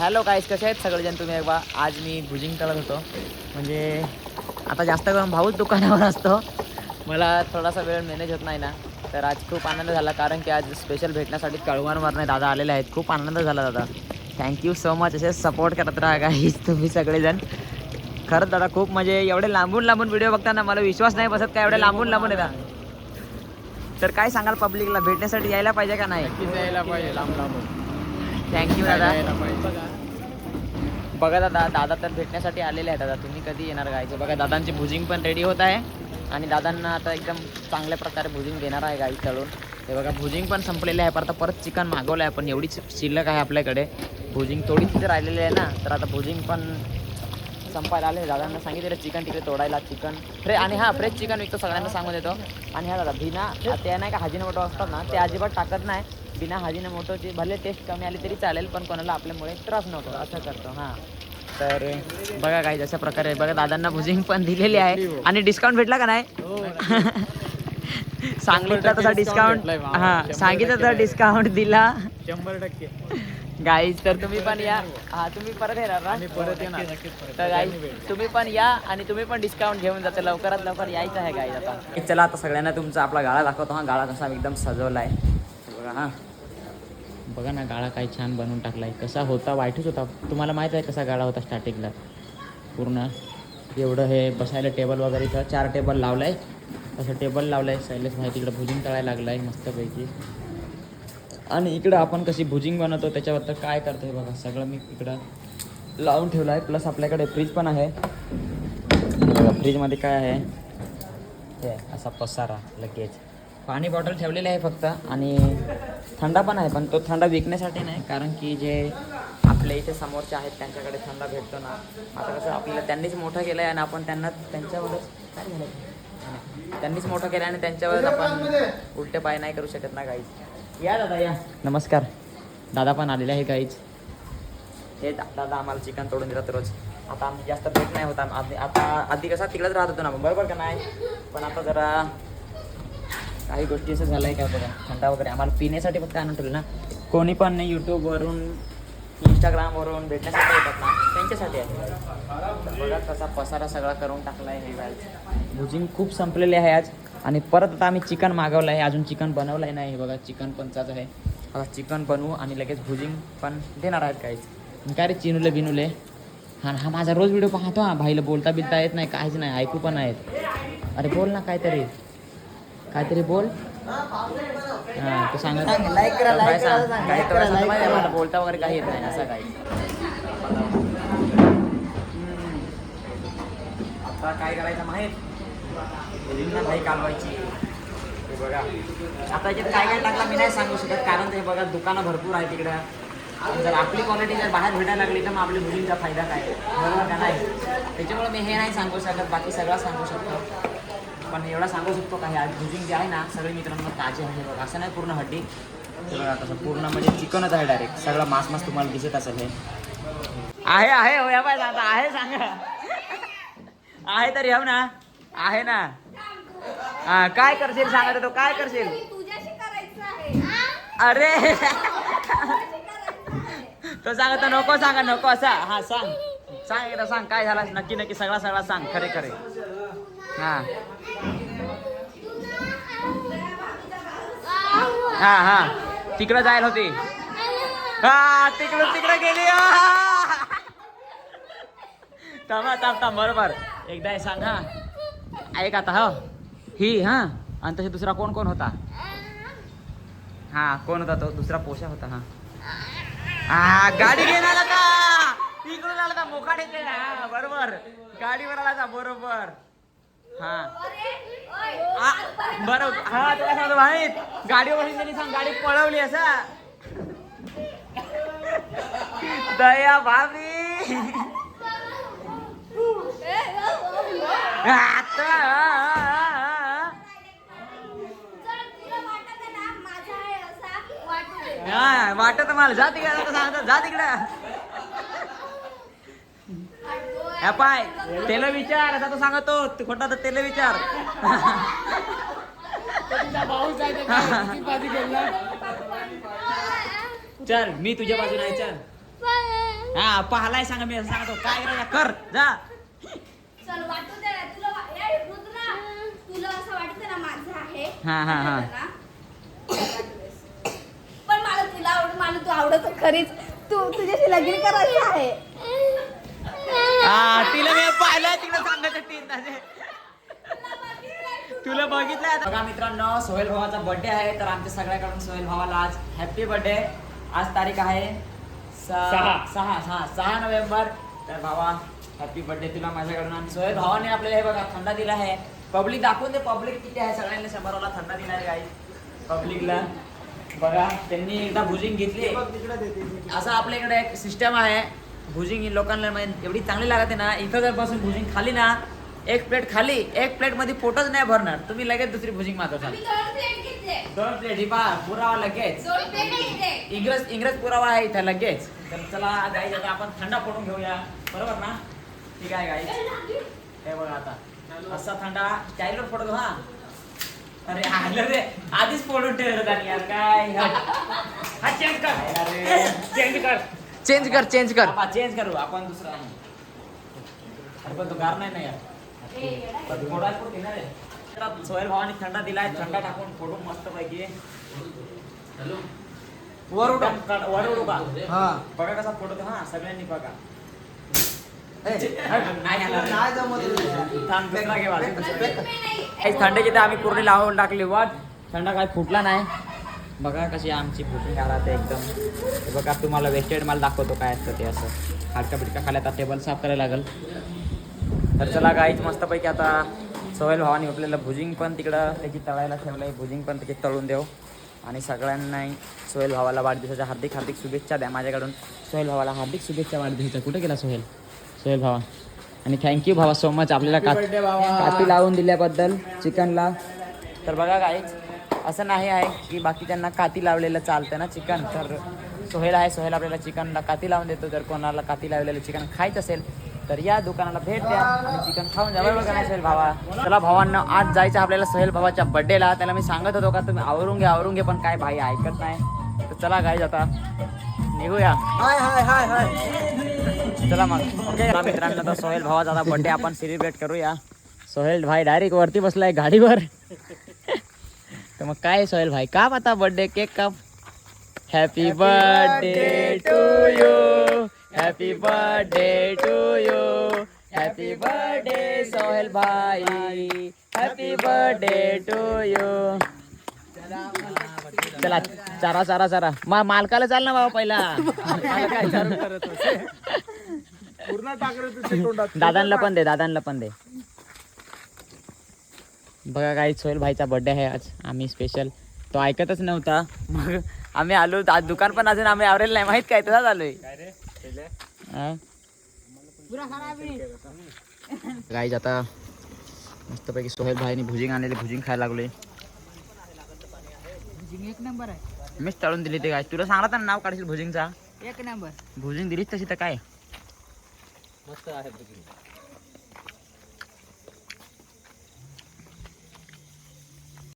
Hello काहीच कसे आहेत सगळेजण तुम्ही? एकदा आज मी भुजिंग तळत होतो. म्हणजे आता जास्त करून भाऊच दुकानावर असतो. मला थोडासा वेळ मॅनेज होत नाही ना. तर आज खूप आनंद झाला कारण की आज स्पेशल भेटण्यासाठी कळवणवरनं दादा आलेले आहेत. खूप आनंद झाला दादा. थँक्यू सो मच असे सपोर्ट करत राहा काहीच तुम्ही सगळेजण. खरंच दादा खूप म्हणजे एवढे लांबून लांबून व्हिडिओ बघताना मला विश्वास नाही बसत का एवढे लांबून लांबून येतात. तर काय सांगाल पब्लिकला भेटण्यासाठी यायला पाहिजे का नाही? यायला पाहिजे लांब लांबून. थँक्यू दादा. बघा दादा दादा तर भेटण्यासाठी आलेले आहे दादा. तुम्ही कधी येणार गायचे बघा दादांची भुजिंग पण रेडी होत आहे. आणि दादांना आता एकदम चांगल्या प्रकारे भुजिंग देणार आहे गाई तळून. हे बघा भुजिंग पण संपलेले आहे. पण आता परत चिकन मागवलं आहे पण एवढीच शिल्लक आहे आपल्याकडे. भुजिंग थोडीच इथे राहिलेली आहे ना. तर आता भुजिंग पण संपायला आले दादांना सांगितलं चिकन तिकडे तोडायला चिकन. फ्रे आणि हा फ्रेश चिकन विकतो सगळ्यांना सांगून देतो. आणि हा दादा बिना ते नाही का हाजीने मोठो असतात ना ते अजिबात टाकत नाही. बिना हाजीने मोठोची भले टेस्ट कमी आली तरी चालेल पण कोणाला आपल्यामुळे त्रास नको असं करतो हां. तर बघा काही अशा प्रकारे बघा दादांना भुजिंग पण दिलेली आहे. आणि डिस्काउंट भेटला का नाही? सांगितलं तसा डिस्काउंट. हा सांगितलं तर. डिस्काउंट दिला. शंभर टक्के. गाईज तर तुम्ही पण या. हा तुम्ही परत येणार ना? परत येणार. तर गाईज तुम्ही पण या आणि तुम्ही पण डिस्काउंट घेऊन जाता लवकरात लवकर यायचं आहे गाईज आता. चला आता सगळ्यांना तुमचा आपला गाळा दाखवतो हा. गाळा कसा एकदम सजवला आहे बघा हा. बघा ना गाळा काय छान बनवून टाकलाय. कसा होता वाईटच होता. तुम्हाला माहीत आहे कसा गाळा होता स्टार्टिंगला पूर्ण एवढं हे बसायला टेबल वगैरे इथं चार टेबल लावलाय. तसं टेबल लावलं आहे सायलेस भाई तिकडं भुजिंग तळायला लागलाय मस्तपैकी. आणि इकडं आपण कशी भुजिंग बनवतो त्याच्याबद्दल काय करतो हे बघा. सगळं मी इकडं लावून ठेवलं आहे प्लस आपल्याकडे फ्रीज पण आहे. बघा फ्रीजमध्ये काय आहे? हे असा पसारा लगेच. पाणी बॉटल ठेवलेली आहे फक्त आणि थंडा पण आहे पण तो थंडा विकण्यासाठी नाही कारण की जे आपल्या इथे समोरचे आहेत त्यांच्याकडे थंडा भेटतो ना. आता कसं आपल्याला त्यांनीच मोठं केलं आहे आणि आपण त्यांना त्यांच्यावरच काय झालं त्यांनीच मोठं केलं आणि त्यांच्यावरच आपण उलटे पाय नाही करू शकत ना काहीच या दादा या. नमस्कार. दादा पण आलेले आहे काहीच हे दादा आम्हाला चिकन तोडून देतात रोज. आता आम्ही जास्त भेट नाही होता. आधी आता आधी कसा तिकडेच राहत होतो ना आपण, बरोबर का नाही? पण आता जरा काही गोष्टी असं झालं आहे का बघा? थंडा वगैरे. आम्हाला पिण्यासाठी फक्त आणून ठेवलं ना. कोणी पण नाही यूट्यूबवरून इंस्टाग्रामवरून भेटण्यासाठी येतात ना. त्यांच्यासाठी आहे. तर बघा कसा पसारा सगळा करून टाकला आहे हे गाईज भुजिंग खूप संपलेले आहे आज. आणि परत आता आम्ही चिकन मागवलं आहे अजून चिकन बनवलं आहे नाही. हे बघा चिकन पंचाच आहे. आता चिकन बनवू आणि लगेच भुजिंग पण देणार आहेत काहीच काय रे चिनुले बिनुले? हा हा माझा रोज व्हिडिओ पाहतो. हा भाईला बोलता बिलता येत नाही काहीच नाही. ऐकू पण आहेत अरे बोल ना काहीतरी. काहीतरी बोल. हा तू सांग. like करा, like काय करा, सांग. सांग, काही like तर करा, असं like माहिती आहे करा. मला बोलता वगैरे काही येत नाही असं काही. आता काय करायचं माहीत? मुलींना नाही कालवायची हे बघा. आता याच्यात काय काय टाकला मी नाही सांगू शकत कारण ते बघा दुकानं भरपूर आहे तिकडं आणि जर आपली क्वालिटी जर बाहेर भेटायला लागली तर मग आपल्या मुलींचा फायदा काय? बरोबर का नाही? त्याच्यामुळे मी हे नाही सांगू शकत बाकी सगळं सांगू शकतो. पण एवढा सांगू शकतो का हे आज भुजिंग जे आहे ना सगळे मित्रांनो ताजे आहे. बघा असं नाही पूर्ण हड्डी. बघा कसं पूर्ण म्हणजे चिकनच आहे डायरेक्ट सगळं मास मास तुम्हाला दिसत असेल हे. आहे आहे हो या बाय आता आहे सांगा. आहे तर येऊ ना. आहे ना. हा काय करशील सांगत तो काय करशील? अरे. तो सांगत नको सांगा नको असा. हा सांग. सांग एकदा सांग काय झाला नक्की नक्की सगळा सगळा सांग. खरे खरे. हा. हा हा. तिकडं जायला होती. हा तिकडं तिकडं गेली. आ! थांबा थांब थांब बरोबर. एकदा हे सांग हा. ऐक आता हो. ही हां. आणि तसे दुसरा कोण कोण होता? हा कोण होता तो? दुसरा पोशा होता हा. हा गाडी घेऊन आला का? इकडून आला का? मोकाडे बरोबर. गाडीवर आला का? बरोबर. हा. बरोबर हा तुला सांगतो माहीत? गाडीवर त्यांनी सांग गाडी पळवली असा. दया भाभी. आता वाटत. हा मला. जा तिकडे आता सांगतो जा तिकडे. ह्या पाय तेल विचार असा तो सांगतो तू खोटा तर तेल विचार. चल मी तुझ्या बाजूने आहे चल. हा पाहलाय सांगा मी असं सांगतो. काय करायचं कर जा. चल वाटू दे ना तुला वा- ए, रुद्रा, तुला असं वाटतं ना माझं आहे? हा, हा, हा. पण मला तुला आवड मला तू आवडत खरीच. तू तुझ्याशी लगीन करायचं आहे. हा तिला मी पाहिलं तिला सांगायचं तीन तास तुला बघितलं आता? बघा मित्रांनो सोहेल भावाचा बर्थडे आहे तर आमच्या सगळ्याकडून सोहेल भावाला आज हॅपी बर्थडे आज तारीख आहे सहा. सहा सहा सहा नोव्हेंबर. तर भावा हॅपी बर्थडे तुला माझ्याकडून. आणि सोहेल भावाने आपल्याला हे बघा थंडा दिला आहे. पब्लिक दाखवून दे पब्लिक किती आहे सगळ्यांना. शंभरवाला थंडा दिला आहे काही पब्लिकला बघा त्यांनी एकदा भुजिंग घेतली. असं आपल्या इकडे एक सिस्टम आहे. भुजिंग ही लोकांना म्हणजे एवढी चांगली लागते ना इथं जर बसून भुजिंग खाली ना एक प्लेट खाली एक प्लेटमध्ये पोटच नाही भरणार. तुम्ही लगेच दुसरी भुजिंग मागवसाल आम्ही दोन प्लेट ही पहा पुरावा लगेच. इंग्रज इंग्रज पुरावा आहे इथं लगेच. तर चला गाई आता आपण थंडा फोडून घेऊया. बरोबर ना? ठीक आहे गाई हे बघा आता. असा थंडा. स्टाईलवर फोडतो हा. अरे आलं रे. आधीच फोडून ठेवलं त्याने यार काय? हा चेंज कर. अरे चेंज कर. चेंज कर चेंज कर. चेंज करू आपण दुसरा आणू. अरे पण तो गार नाही ना यार. पण फोडायला पण घेणार आहे. तर आता सोहेल भावाने थंडा दिलाय थंडा टाकून फोडून मस्त पैकी वर उडू वर उडू का हा. बघा कसा फोटो हा सगळ्यांनी बघा. नाही आला. रे. थांब, दुसरा घे वाजून दुसरा. काही थंडीची तर आम्ही पूर्ण लावून टाकली वाट. थंडा काय फुटला नाही. बघा कशी आमची फुटून राहते एकदम. हे बघा तुम्हाला वेस्टेड माल दाखवतो काय असतं ते असं. हाडका बिडका खाल्या आता टेबल साफ करायला लागेल. तर चला गाईच मस्तपैकी आता सोहेल भावानी आपल्याला भुजिंग पण तिकडं त्याची तळायला ठेवलं आहे भुजिंग पण त्याची तळून देऊ. आणि सगळ्यांना सोहेल भावाला वाढदिवसाच्या हार्दिक हार्दिक शुभेच्छा द्या माझ्याकडून. सोहेल भावाला हार्दिक शुभेच्छा वाढदिवसाच्या. कुठे गेला सोहेल? सोहेल भावा. आणि थँक्यू भावा सो मच आपल्याला का birthday भावा. काठी लावून दिल्याबद्दल चिकनला. तर बघा काय असं नाही आहे की बाकीच्यांना काती लावलेलं चालतं ना चिकन. तर सोहेल आहे सोहेल आपल्याला चिकनला काती लावून देतो. जर कोणाला काती लावलेलं चिकन खायचं असेल तर या दुकानाला भेट द्या आणि चिकन खाऊन जा. बरोबर का नाही सोहेल भावा. चला भावांना आज जायचं आपल्याला सोहेल भावाच्या बड्डेला त्याला मी सांगत होतो का तुम्ही आवरून घ्या आवरून घे पण काय भाई ऐकत नाही. तर चला गाईज आता निघूया. हाय हाय हाय हाय. चला मग. चला मित्रांनो तर सोहेल भावाचा बर्थडे आपण सेलिब्रेट करूया. सोहेल भाई डायरेक्ट वरती बसलाय गाडीवर. तर मग काय सोहेल भाई? का आता बर्थडे केक काप happy birthday to you happy birthday to you happy birthday Sohail bhai happy birthday to you चला चारा चारा चारा. मा मालकाला चाल ना बाबा पहिला. काय चालू करत होते. पूर्ण दादांना पण दे दादांना पण दे. बघा काही सोहेल भाईचा बर्थडे आहे आज. आम्ही स्पेशल तो ऐकतच नव्हता. मग आम्ही आलो. आज दुकान पण अजून आम्ही आवरेल नाही. माहीत काय? तसाच आलोय. गाईज आता मस्तपैकी सोहेल भाईने भुजिंग आणलेली. भुजिंग खायला लागलोय. एक नंबर आहे. मीच तळून दिली ते काय तुला सांगला ना नाव काढशील भुजिंगचा? एक नंबर भुजिंग दिलीच तशी तर काय? मस्त आहे